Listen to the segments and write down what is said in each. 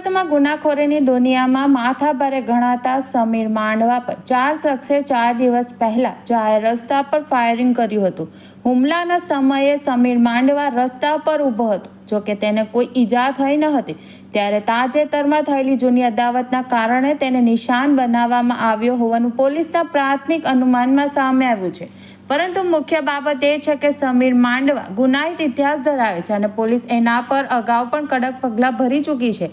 ગુનાખોરીની દુનિયામાં માથાભારે ગણાતા સમીર માંડવા પર ચાર શખ્સે ચાર દિવસ પહેલા જાહેર રસ્તા પર ફાયરિંગ કર્યું હતું. હુમલાના સમયે સમીર માંડવા રસ્તા પર ઊભો હતો. જોકે તેને કોઈ ઈજા થઈ ન હતી. ત્યારે તાજેતરમાં થયેલી જૂની અદાવતના કારણે તેને નિશાન બનાવવામાં આવ્યો હોવાનું પોલીસના પ્રાથમિક અનુમાનમાં સામે આવ્યું છે. પરંતુ મુખ્ય બાબત એ છે કે સમીર માંડવા ગુનાહિત ઇતિહાસ ધરાવે છે અને પોલીસ એના પર અગાઉ પણ કડક પગલાં ભરી ચૂકી છે.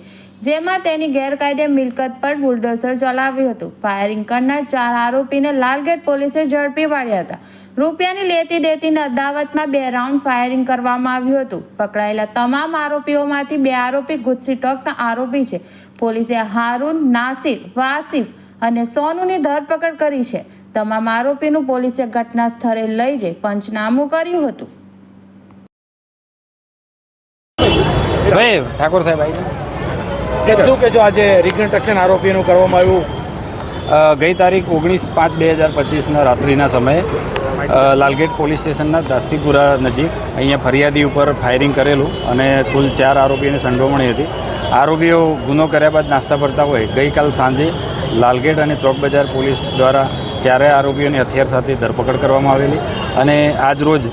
જેમાં તેની ગેરકાયદે મિલકત પર બુલડોઝર ચલાવ્યું હતું. ફાયરિંગ કરનાર ચાર આરોપીને લાલગેટ પોલીસે ઝડપી પાડ્યા હતા. રૂપિયાની લેતી દેતીની અદાવતમાં બે રાઉન્ડ ફાયરિંગ કરવામાં આવ્યું હતું. પકડાયેલા તમામ આરોપીઓમાંથી બે આરોપી ગુજસીટોકના આરોપી છે. પોલીસે હારૂન, નાસિર, વાસિફ અને સોનુની ધરપકડ કરી છે. તમામ આરોપીનું પોલીસે ઘટના સ્થળે લઈ જઈ પંચનામું કર્યું હતું. ઠાકોર સાહેબ શું કે આજે રિકન્સ્ટ્રક્શન આરોપીનું કરવામાં આવ્યું. ગઈ તારીખ ઓગણીસ પાંચ બે હજાર પચીસના રાત્રિના સમયે લાલગેટ પોલીસ સ્ટેશનના દાસ્તીપુરા નજીક અહીંયા ફરિયાદી ઉપર ફાયરિંગ કરેલું અને કુલ ચાર આરોપીઓની સંડોવણી હતી. આરોપીઓ ગુનો કર્યા બાદ નાસ્તા ફરતા હોય. ગઈકાલ સાંજે લાલગેટ અને ચોક બજાર પોલીસ દ્વારા ચારેય આરોપીઓની હથિયાર સાથે ધરપકડ કરવામાં આવેલી અને આજ રોજ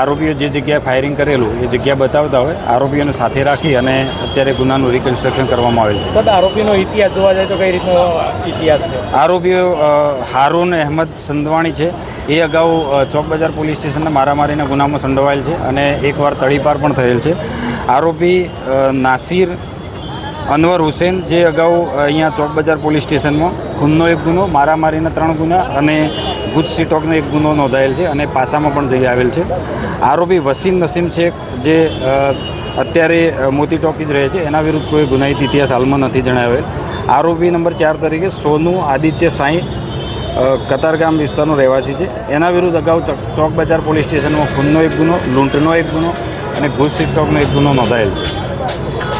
આરોપીઓ જે જગ્યાએ ફાયરિંગ કરેલું એ જગ્યા બતાવતા હોય આરોપીઓને સાથે રાખી અને અત્યારે ગુનાનું રિકન્સ્ટ્રક્શન કરવામાં આવેલ છે. સાહેબ આરોપીનો ઇતિહાસ જોવા જાય તો કઈ રીતનો ઇતિહાસ છે? આરોપીઓ હારૂન અહેમદ સંધવાણી છે. એ અગાઉ ચોક બજાર પોલીસ સ્ટેશનના મારામારીના ગુનામાં સંડોવાયેલ છે અને એકવાર તળીપાર પણ થયેલ છે. આરોપી નાસિર અનવર હુસેન, જે અગાઉ અહીંયા ચોક બજાર પોલીસ સ્ટેશનમાં ખૂનનો એક ગુનો, મારામારીના ત્રણ ગુના અને ગુજ ટોકનો એક ગુનો નોંધાયેલ છે અને પાસામાં પણ જઈ આવેલ છે. આરોપી વસીમ નસીમ શેખ, જે અત્યારે મોતી ટોકી જ રહે છે, એના વિરુદ્ધ કોઈ ગુનાહિત ઇતિહાસ હાલમાં નથી જણાવેલ. આરોપી નંબર ચાર તરીકે સોનુ આદિત્ય સાંઈ કતારગામ વિસ્તારનો રહેવાસી છે. એના વિરુદ્ધ અગાઉ ચોક બજાર પોલીસ સ્ટેશનમાં ખૂનનો એક ગુનો, લૂંટનો એક ગુનો અને ઘૂસ સીટોકનો એક ગુનો નોંધાયેલ છે.